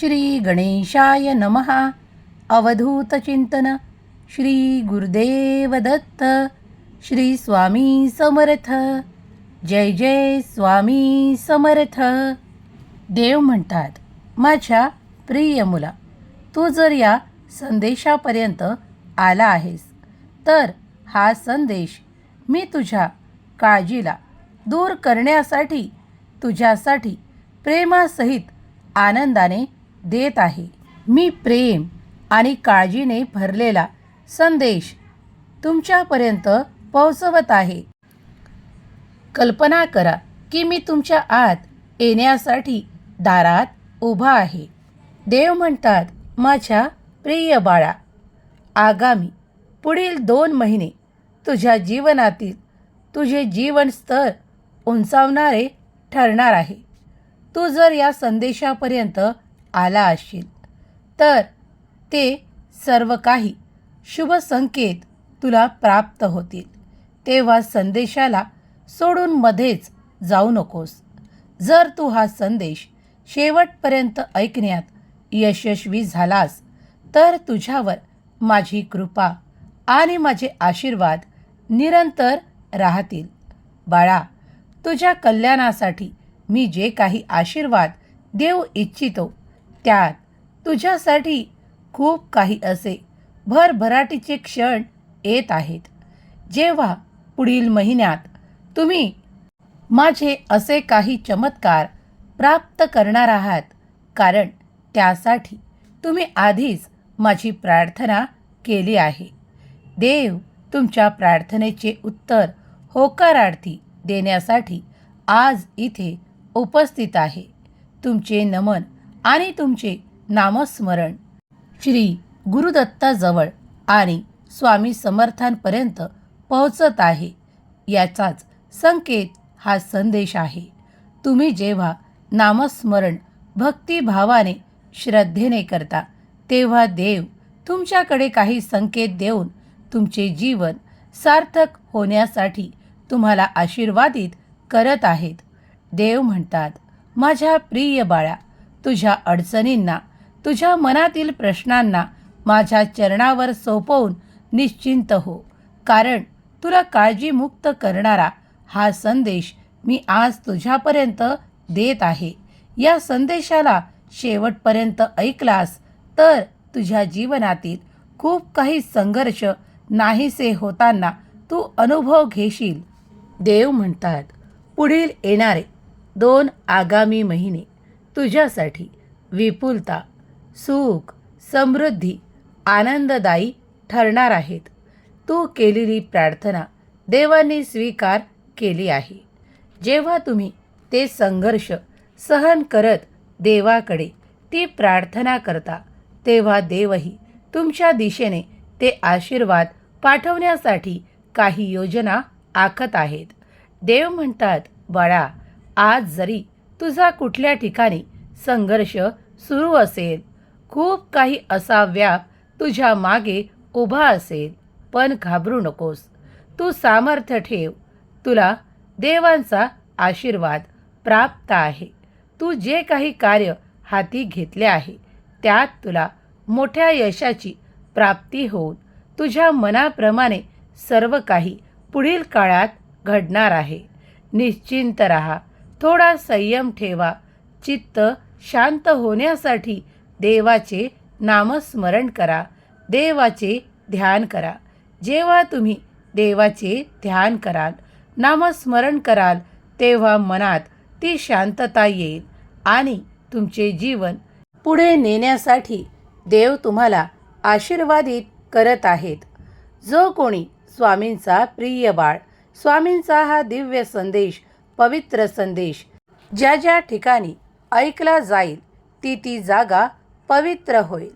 श्री गणेशाय नमः अवधूतचिंतन श्री गुरुदेव दत्त। श्री स्वामी समर्थ। जय जय स्वामी समर्थ। देव म्हणतात माझ्या प्रिय मुला तू जर या संदेशापर्यंत आला आहेस तर हा संदेश मी तुझ्या काळजीला दूर करण्यासाठी तुझ्यासाठी प्रेमासहित आनंदाने देत आहे. मी प्रेम आणि काळजीने भरलेला संदेश तुमच्यापर्यंत पोहोचवत आहे. कल्पना करा की मी तुमच्या आत येण्यासाठी दारात उभा आहे. देव म्हणतात माझ्या प्रिय बाळा आगामी पुढील दोन महिने तुझ्या जीवनातील तुझे जीवन स्तर उंचावणारे ठरणार आहे. तू जर या संदेशापर्यंत आला असशील तर ते सर्व काही शुभ संकेत तुला प्राप्त होतील. तेव्हा संदेशाला सोडून मध्येच जाऊ नकोस. जर तू हा संदेश शेवटपर्यंत ऐकण्यात यशस्वी झालास तर तुझ्यावर माझी कृपा आणि माझे आशीर्वाद निरंतर राहतील. बाळा तुझ्या कल्याणासाठी मी जे काही आशीर्वाद देऊ इच्छितो त्यात तुझ्यासाठी खूप काही असे. भरभराटीचे क्षण येत आहेत. जेव्हा पुढील महिन्यात तुम्ही माझे असे काही चमत्कार प्राप्त करणार आहात कारण त्यासाठी तुम्ही आधीच माझी प्रार्थना केली आहे. देव तुमच्या प्रार्थनेचे उत्तर होकारार्थी देण्यासाठी आज इथे उपस्थित आहे. तुमचे नमन आणि तुमचे नामस्मरण श्री गुरुदत्ताजवळ आणि स्वामी समर्थांपर्यंत पोहोचत आहे. याचाच संकेत हा संदेश आहे. तुम्ही जेव्हा नामस्मरण भक्तिभावाने श्रद्धेने करता तेव्हा देव तुमच्याकडे काही संकेत देऊन तुमचे जीवन सार्थक होण्यासाठी तुम्हाला आशीर्वादित करत आहेत. देव म्हणतात माझ्या प्रिय बाळा तुझ्या अडचणींना तुझ्या मनातील प्रश्नांना माझ्या चरणावर सोपवून निश्चिंत हो. कारण तुला काळजीमुक्त करणारा हा संदेश मी आज तुझ्यापर्यंत देत आहे. या संदेशाला शेवटपर्यंत ऐकलास तर तुझ्या जीवनातील खूप काही संघर्ष नाहीसे होताना तू अनुभव घेशील. देव म्हणतात पुढील येणारे दोन आगामी महिने तुझ्यासाठी विपुलता सुख समृद्धी आनंददायी ठरणार आहेत. तू केलेली प्रार्थना देवाने स्वीकार केली आहे. जेव्हा तुम्ही ते संघर्ष सहन करत देवाकडे ती प्रार्थना करता तेव्हा देवही तुमच्या दिशेने ते आशीर्वाद पाठवण्यासाठी काही योजना आखत आहेत. देव म्हणतात बाळा आज जरी तुझा कुठल्या ठिकाणी संघर्ष सुरू असेल? खूप काही असा व्याप तुझ्या मागे उभा असेल. पण घाबरू नकोस. तू सामर्थ्य ठेव. तुला देवांचा आशीर्वाद प्राप्त आहे. तू जे काही कार्य हाती घेतले आहे त्यात तुला मोठ्या यशाची प्राप्ती होऊन तुझ्या मनाप्रमाणे सर्व काही पुढील काळात घडणार आहे. निश्चिंत राहा. थोडा संयम ठेवा. चित्त शांत होण्यासाठी देवाचे नामस्मरण करा. देवाचे ध्यान करा. जेव्हा तुम्ही देवाचे ध्यान कराल नामस्मरण कराल तेव्हा मनात ती शांतता येईल आणि तुमचे जीवन पुढे नेण्यासाठी देव तुम्हाला आशीर्वादित करत आहेत. जो कोणी स्वामींचा प्रिय बाळ स्वामींचा हा दिव्य संदेश पवित्र संदेश. ज्या ज्या ठिकाणी ऐकला जाईल ती ती जागा पवित्र होईल.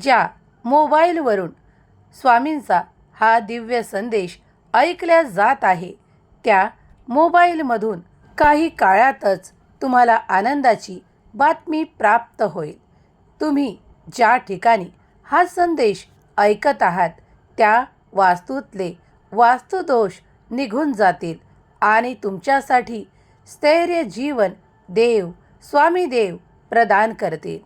ज्या मोबाईलवरून स्वामींचा हा दिव्य संदेश ऐकल्या जात आहे त्या मोबाईलमधून काही काळातच तुम्हाला आनंदाची बातमी प्राप्त होईल. तुम्ही ज्या ठिकाणी हा संदेश ऐकत आहात त्या वास्तूतले वास्तुदोष निघून जातील. आणि तुमच्यासाठी स्थैर्य जीवन देव स्वामी देव प्रदान करतील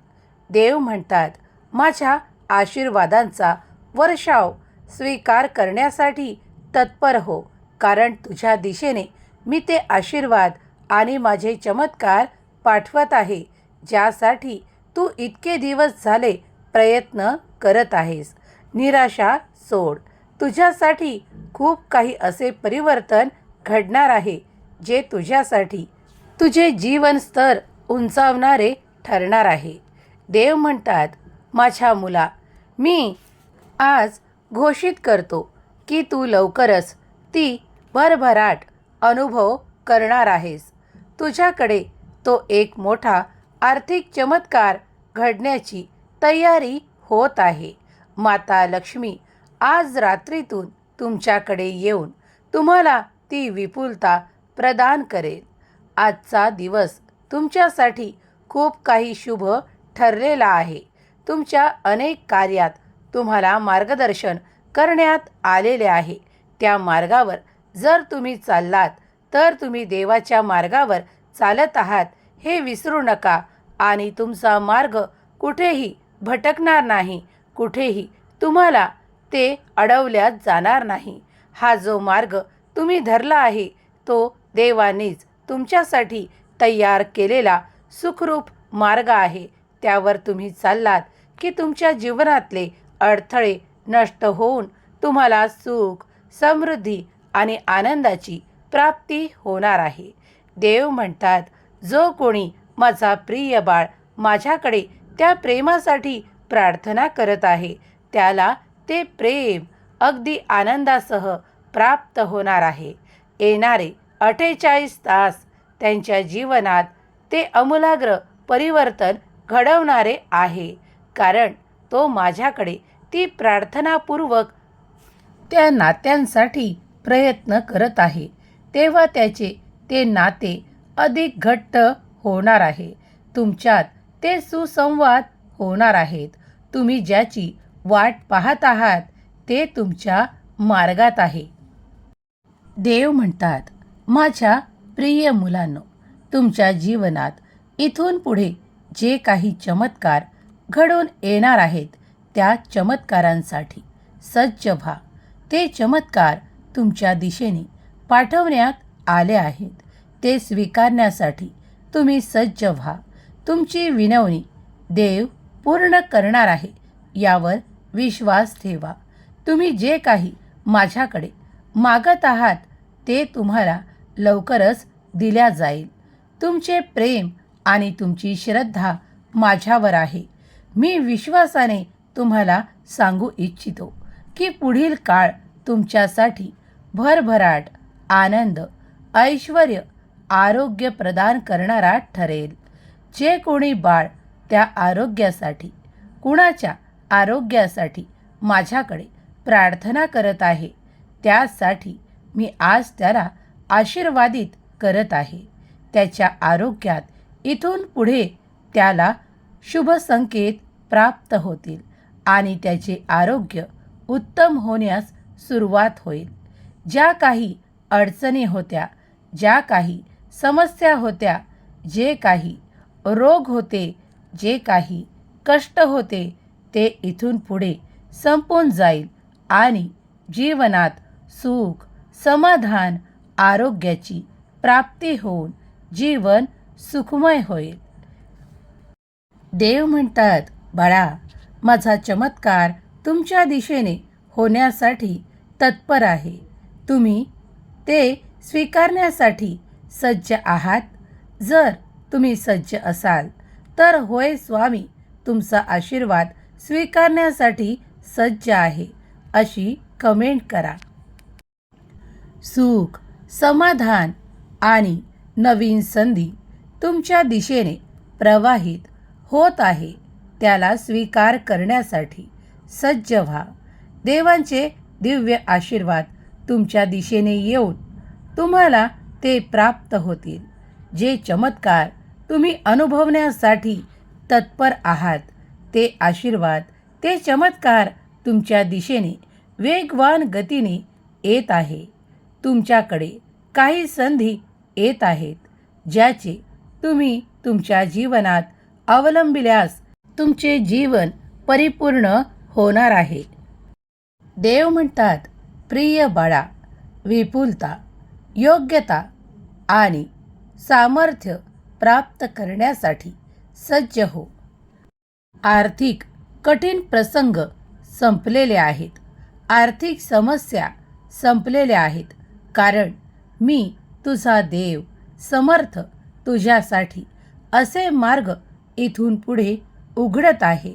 देव म्हणतात माझ्या आशीर्वादांचा वर्षाव स्वीकार करण्यासाठी तत्पर हो कारण तुझ्या दिशेने मी ते आशीर्वाद आणि माझे चमत्कार पाठवत आहे ज्यासाठी तू इतके दिवस झाले प्रयत्न करत आहेस. निराशा सोड. तुझ्यासाठी खूप काही असे परिवर्तन घडणार आहे जे तुझ्यासाठी तुझे जीवन स्तर उंचावणारे ठरणार आहे. देव म्हणतात माझ्या मुला मी आज घोषित करतो की तू लवकरच ती भरभराट अनुभव करणार आहेस. तुझ्याकडे तो एक मोठा आर्थिक चमत्कार घडण्याची तयारी होत आहे. माता लक्ष्मी आज रात्रीतून तुमच्याकडे येऊन तुम्हाला ती विपुलता प्रदान करेल. आजचा दिवस तुमच्यासाठी खूप काही शुभ ठरलेला आहे. तुमच्या अनेक कार्यात तुम्हाला मार्गदर्शन करण्यात आलेले आहे. त्या मार्गावर जर तुम्ही चाललात तर तुम्ही देवाच्या मार्गावर चालत आहात हे विसरू नका आणि तुमचा मार्ग कुठेही भटकणार नाही कुठेही तुम्हाला ते अडवल्यात जाणार नाही. हा जो मार्ग तुम्ही धरला आहे तो देवानेच तुमच्यासाठी तयार केलेला सुखरूप मार्ग आहे. त्यावर तुम्ही चाललात की तुमच्या जीवनातले अडथळे नष्ट होऊन तुम्हाला सुख समृद्धी आणि आनंदाची प्राप्ती होणार आहे. देव म्हणतात जो कोणी माझा प्रिय बाळ माझ्याकडे त्या प्रेमासाठी प्रार्थना करत आहे त्याला ते प्रेम अगदी आनंदासह प्राप्त होणार आहे. येणारे अठ्ठेचाळीस तास त्यांच्या जीवनात ते अमूलाग्र परिवर्तन घडवणारे आहे. कारण तो माझ्याकडे ती प्रार्थनापूर्वक त्या नात्यांसाठी प्रयत्न करत आहे. तेव्हा त्याचे ते नाते अधिक घट्ट होणार आहे. तुमच्यात ते सुसंवाद होणार आहेत. तुम्ही ज्याची वाट पाहत आहात ते तुमच्या मार्गात आहे. देव म्हणतात माझ्या प्रिय मुलांनो तुमच्या जीवनात इथून पुढे जे काही चमत्कार घडून येणार आहेत त्या चमत्कारांसाठी सज्ज व्हा. ते चमत्कार तुमच्या दिशेने पाठवण्यात आले आहेत. ते स्वीकारण्यासाठी तुम्ही सज्ज व्हा. तुमची विनवणी देव पूर्ण करणार आहे यावर विश्वास ठेवा. तुम्ही जे काही माझ्याकडे मागत आहात ते तुम्हाला लवकरच दिल्या जाईल. तुमचे प्रेम आणि तुमची श्रद्धा माझ्यावर आहे. मी विश्वासाने तुम्हाला सांगू इच्छितो की पुढील काळ तुमच्यासाठी भरभराट आनंद ऐश्वर आरोग्य प्रदान करणारा ठरेल. जे कोणी बाळ त्या आरोग्यासाठी कुणाच्या आरोग्यासाठी माझ्याकडे प्रार्थना करत आहे त्यासाठी मी आज त्याला आशीर्वादित करत आहे. त्याच्या आरोग्यात इथून पुढे त्याला शुभ संकेत प्राप्त होतील आणि त्याचे आरोग्य उत्तम होण्यास सुरुवात होईल. ज्या काही अडचणी होत्या ज्या काही समस्या होत्या जे काही रोग होते जे काही कष्ट होते ते इथून पुढे संपून जाईल आणि जीवनात सुख समाधान आरोग्याची प्राप्ती होऊन जीवन सुखमय होईल. देव म्हणतात बाळा माझा चमत्कार तुमच्या दिशेने होण्यासाठी तत्पर आहे. तुम्ही ते स्वीकारण्यासाठी सज्ज आहात. जर तुम्ही सज्ज असाल तर होय स्वामी तुमचा आशीर्वाद स्वीकारण्यासाठी सज्ज आहे अशी कमेंट करा. सुख समाधान आणि नवीन संधी तुमच्या दिशेने प्रवाहित होत आहे. त्याला स्वीकार करण्यासाठी सज्ज व्हा. देवांचे दिव्य आशीर्वाद तुमच्या दिशेने येऊन तुम्हाला ते प्राप्त होतील. जे चमत्कार तुम्ही अनुभवण्यासाठी तत्पर आहात ते आशीर्वाद ते चमत्कार तुमच्या दिशेने वेगवान गतीने येत आहे. तुमच्याकडे काही संधी येत आहेत ज्याचे तुम्ही तुमच्या जीवनात अवलंबिल्यास तुमचे जीवन परिपूर्ण होणार आहे. देव म्हणतात प्रिय बाळा विपुलता योग्यता आणि सामर्थ्य प्राप्त करण्यासाठी सज्ज हो. आर्थिक कठीण प्रसंग संपलेले आहेत. आर्थिक समस्या संपलेल्या आहेत. कारण मी तुझा देव समर्थ तुझ्यासाठी असे मार्ग इथून पुढे उघडत आहे.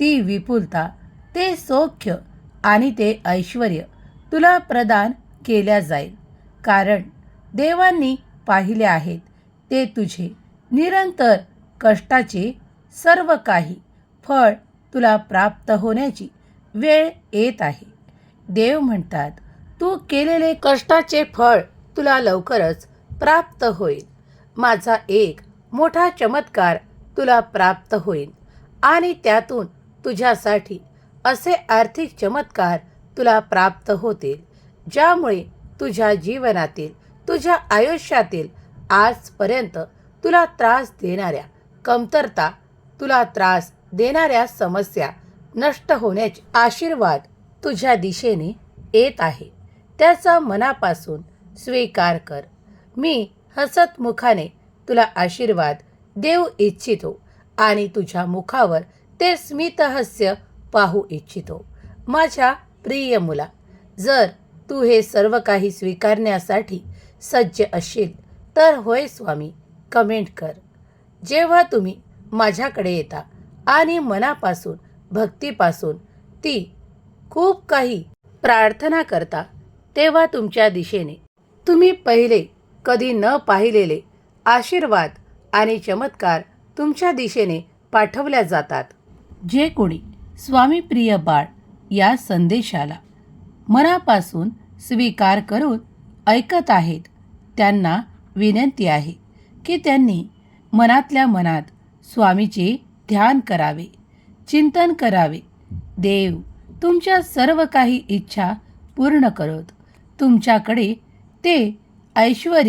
ती विपुलता ते सौख्य आणि ते ऐश्वर तुला प्रदान केल्या जाईल. कारण देवांनी पाहिले आहेत ते तुझे निरंतर कष्टाचे सर्व काही फळ तुला प्राप्त होण्याची वेळ येत आहे. देव म्हणतात तू केलेले कष्टाचे फळ तुला लवकरच प्राप्त होईल. माझा एक मोठा चमत्कार तुला प्राप्त होईल आणि त्यातून तुझ्यासाठी असे आर्थिक चमत्कार तुला प्राप्त होतील ज्यामुळे तुझ्या जीवनातील तुझ्या आयुष्यातील आजपर्यंत तुला त्रास देणाऱ्या कमतरता तुला त्रास देणाऱ्या समस्या नष्ट होण्याचे आशीर्वाद तुझ्या दिशेने येत आहे. त्याचा मनापासून स्वीकार कर. मी हसतमुखाने तुला आशीर्वाद देऊ इच्छितो आणि तुझ्या मुखावर ते स्मितहास्य पाहू इच्छितो. माझ्या प्रिय मुला जर तू हे सर्व काही स्वीकारण्यासाठी सज्ज असशील तर होय स्वामी कमेंट कर. जेव्हा तुम्ही माझ्याकडे येता आणि मनापासून भक्तीपासून ती खूप काही प्रार्थना करता तेव्हा तुमच्या दिशेने. तुम्ही पहिले कधी न पाहिलेले आशीर्वाद आणि चमत्कार तुमच्या दिशेने पाठवल्या जातात. जे कोणी स्वामी प्रिय बाळ या संदेशाला मनापासून स्वीकार करून ऐकत आहेत त्यांना विनंती आहे की त्यांनी मनातल्या मनात स्वामीचे ध्यान करावे चिंतन करावे. देव तुमच्या सर्व काही इच्छा पूर्ण करत तुमच्याकडे ते ऐश्वर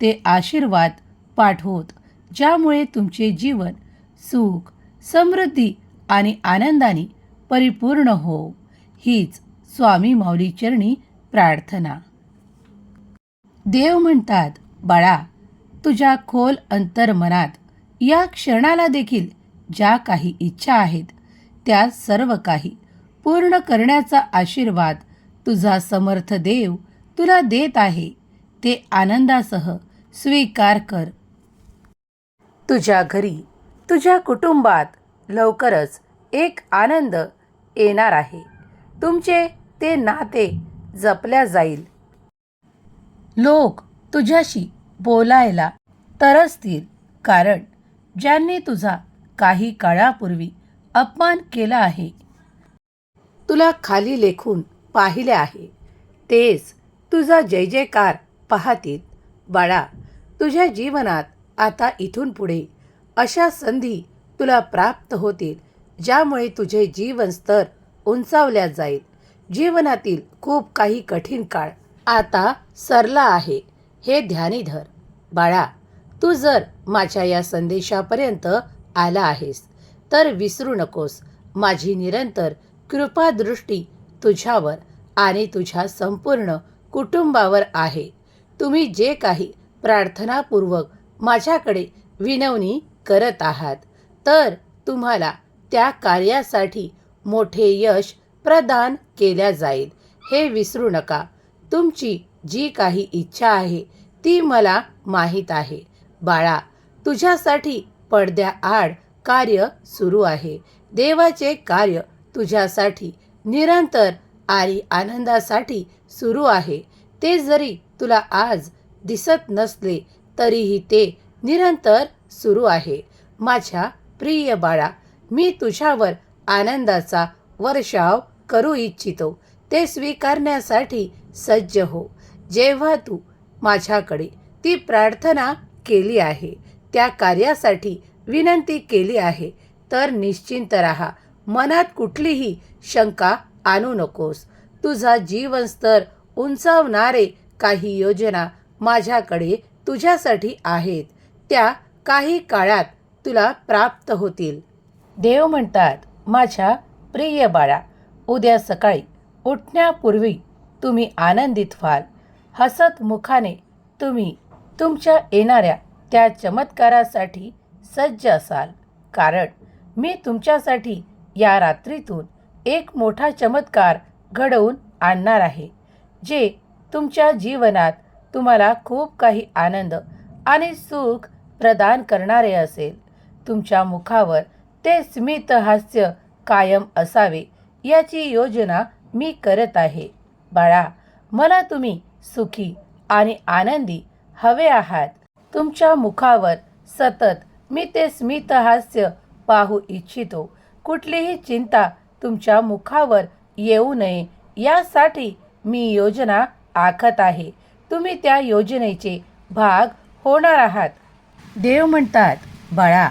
ते आशीर्वाद पाठवत ज्यामुळे तुमचे जीवन सुख समृद्धी आणि आनंदाने परिपूर्ण हो. हीच स्वामी माऊली चरणी प्रार्थना. देव म्हणतात बाळा तुझ्या खोल अंतर्मनात या क्षणाला देखील ज्या काही इच्छा आहेत त्या सर्व काही पूर्ण करण्याचा आशीर्वाद तुझा समर्थ देव तुला देत आहे. ते आनंदासह स्वीकार कर. तुझ्या घरी तुझ्या कुटुंबात लवकरच एक आनंद येणार आहे. तुमचे ते नाते जपल्या जाईल. लोक तुझ्याशी बोलायला तरसतील कारण ज्यांनी तुझा काही काळापूर्वी अपमान केला आहे. तुला खाली लेखून पाहिले आहे. तेच तुझा जय जयकार पाहतील बाळा तुझ्या जीवनात आता इथून पुढे अशा संधी तुला प्राप्त होतील ज्यामुळे तुझे जीवनस्तर उंचावल्या जाईल. जीवनातील खूप काही कठीण काळ आता सरला आहे हे ध्यानी धर. बाळा तू जर माझ्या या संदेशापर्यंत आला आहेस तर विसरू नकोस. माझी निरंतर कृपादृष्टी तुझ्यावर आणि तुझ्या संपूर्ण कुटुंबावर आहे. तुम्ही जे काही प्रार्थनापूर्वक माझ्याकडे विनवणी करत आहात तर तुम्हाला त्या कार्यासाठी मोठे यश प्रदान केल्या जाईल. हे विसरू नका. तुमची जी काही इच्छा आहे ती मला माहीत आहे. बाळा तुझ्यासाठी पडद्याआड कार्य सुरू आहे. देवाचे कार्य तुझ्यासाठी निरंतर आणि आनंदासाठी सुरू आहे. ते जरी तुला आज दिसत नसले तरीही ते निरंतर सुरू आहे. माझ्या प्रिय बाळा मी तुझ्यावर आनंदाचा वर्षाव करू इच्छितो. ते स्वीकारण्यासाठी सज्ज हो. जेव्हा तू माझ्याकडे ती प्रार्थना केली आहे त्या कार्यासाठी विनंती केली आहे तर निश्चिंत राहा. मनात कुठलीही शंका आणू नकोस. तुझा जीवनस्तर उंचावणारे काही योजना माझ्याकडे तुझ्यासाठी आहेत. त्या काही काळात तुला प्राप्त होतील. देव म्हणतात माझ्या प्रिय बाळा उद्या सकाळी उठण्यापूर्वी तुम्ही आनंदित व्हाल. हसत मुखाने तुम्ही तुमच्या येणाऱ्या त्या चमत्कारासाठी सज्ज असाल. कारण मी तुमच्यासाठी या रात्रीतून एक मोठा चमत्कार घडवून आणणार आहे जे तुमच्या जीवनात तुम्हाला खूप काही आनंद आणि सुख प्रदान करणारे असेल. तुमच्या मुखावर ते स्मित हास्य कायम असावे याची योजना मी करत आहे. बाळा मला तुम्ही सुखी आणि आनंदी हवे आहात. तुमच्या मुखावर सतत मी ते स्मित हास्य पाहू इच्छितो. कुठलीही चिंता तुमच्या मुखावर येऊ नये. यासाठी मी योजना आखत आहे. तुम्ही त्या योजनेचे भाग होणार आहात. देव म्हणतात बाळा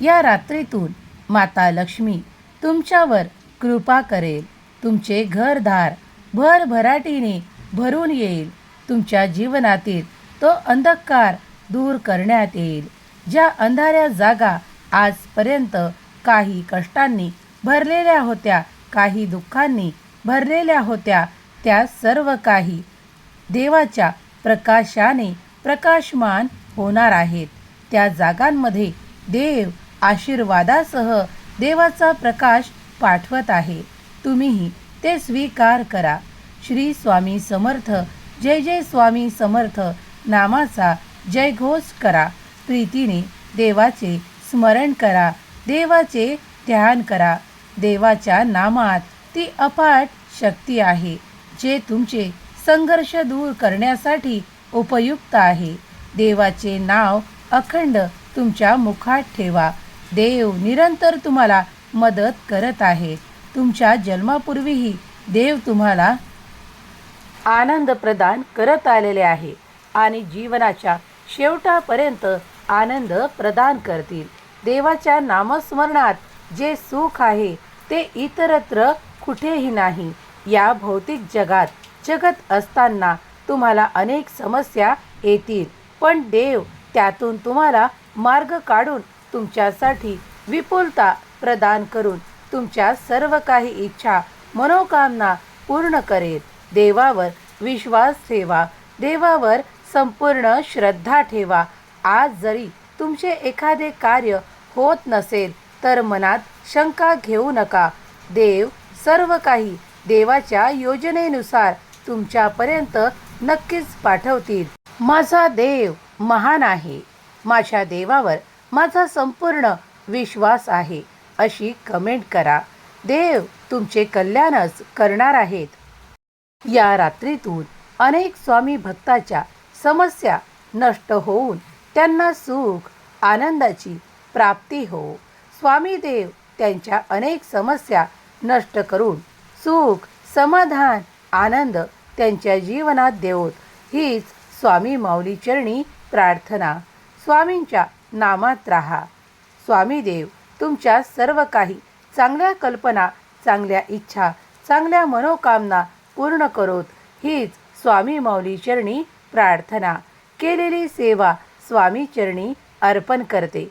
या रात्रीतून माता लक्ष्मी तुमच्यावर कृपा करेल. तुमचे घरदार भरभराटीने भरून येईल. तुमच्या जीवनातील तो अंधकार दूर करण्यात येईल. ज्या अंधाऱ्या जागा आजपर्यंत काही कष्टांनी भरलेल्या होत्या काही दुःखांनी भरलेल्या होत्या त्या सर्व काही देवाच्या प्रकाशाने प्रकाशमान होणार आहेत. त्या जागांमध्ये देव आशीर्वादासह देवाचा प्रकाश पाठवत आहे. तुम्हीही ते स्वीकार करा. श्री स्वामी समर्थ जय जय स्वामी समर्थ नामाचा जयघोष करा. प्रीतीने देवाचे स्मरण करा. देवाचे ध्यान करा. देवाच्या नामात ती अपाट शक्ती आहे जे तुमचे संघर्ष दूर करण्यासाठी उपयुक्त आहे. देवाचे नाव अखंड तुमच्या मुखात ठेवा. देव निरंतर तुम्हाला मदत करत आहे. तुमच्या जन्मापूर्वीही देव तुम्हाला आनंद प्रदान करत आलेले आहे आणि जीवनाच्या शेवटापर्यंत आनंद प्रदान करतील. देवाच्या नामस्मरणात जे सुख आहे ते इतरत्र कुठेही नाही. या भौतिक जगात जगत असताना तुम्हाला अनेक समस्या येतील. पण देव त्यातून तुम्हाला मार्ग काढून तुमच्यासाठी विपुलता प्रदान करून तुमच्या सर्व काही इच्छा मनोकामना पूर्ण करेल. देवावर विश्वास ठेवा. देवावर संपूर्ण श्रद्धा ठेवा. आज जरी तुमचे एखादे कार्य होत नसेल तर मनात शंका घेऊ नका. देव सर्व काही देवाच्या योजनेनुसार तुमच्यापर्यंत नक्कीच पाठवतील. माझा देव महान आहे. माझ्या देवावर माझा संपूर्ण विश्वास आहे. अशी कमेंट करा. देव तुमचे कल्याणच करणार आहेत. या रात्रीतून अनेक स्वामी भक्ताच्या समस्या नष्ट होऊन त्यांना सुख आनंदाची प्राप्ती हो. स्वामी देव त्यांच्या अनेक समस्या नष्ट करून सुख समाधान आनंद त्यांच्या जीवनात देवोत. हीच स्वामी माऊली चरणी प्रार्थना. स्वामींच्या नामात राहा. स्वामी देव तुमच्या सर्व काही चांगल्या कल्पना चांगल्या इच्छा चांगल्या मनोकामना पूर्ण करोत. हीच स्वामी माऊली चरणी प्रार्थना. केलेली सेवा स्वामी चरणी अर्पण करते.